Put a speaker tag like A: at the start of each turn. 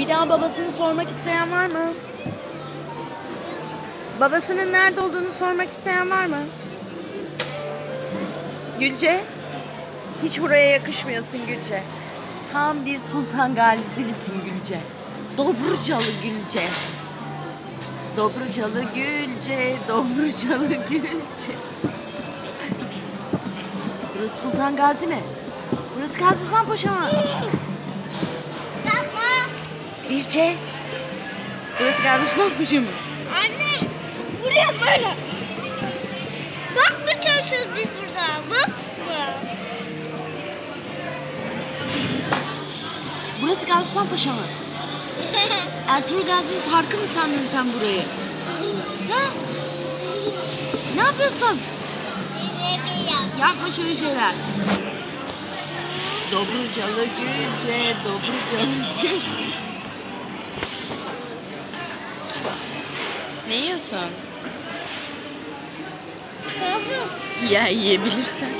A: Bir daha babasını sormak isteyen var mı? Babasının nerede olduğunu sormak isteyen var mı? Gülce? Hiç buraya yakışmıyorsun Gülce. Tam bir Sultan Galizilisin Gülce. Dobrucalı Gülce. Dobrucalı Gülce, Dobrucalı Gülce. Burası Sultan Gazi mi? Burası Gazi Osman Paşa mı? Gülce. Burası Paşa mı?
B: Anne. Buraya böyle. Bak mı çalışıyoruz biz burada? Bak mı?
A: Burası Gazi Osman Paşa mı? Ertuğrul Gazi'nin parkı mı sandın sen burayı? Ha? Ne yapıyorsun? Yapma şöyle şeyler. Dobrucalı Gülce, Dobrucalı Gülce. Ne yiyorsun?
B: Tavuk.
A: Ya yiyebilirsen.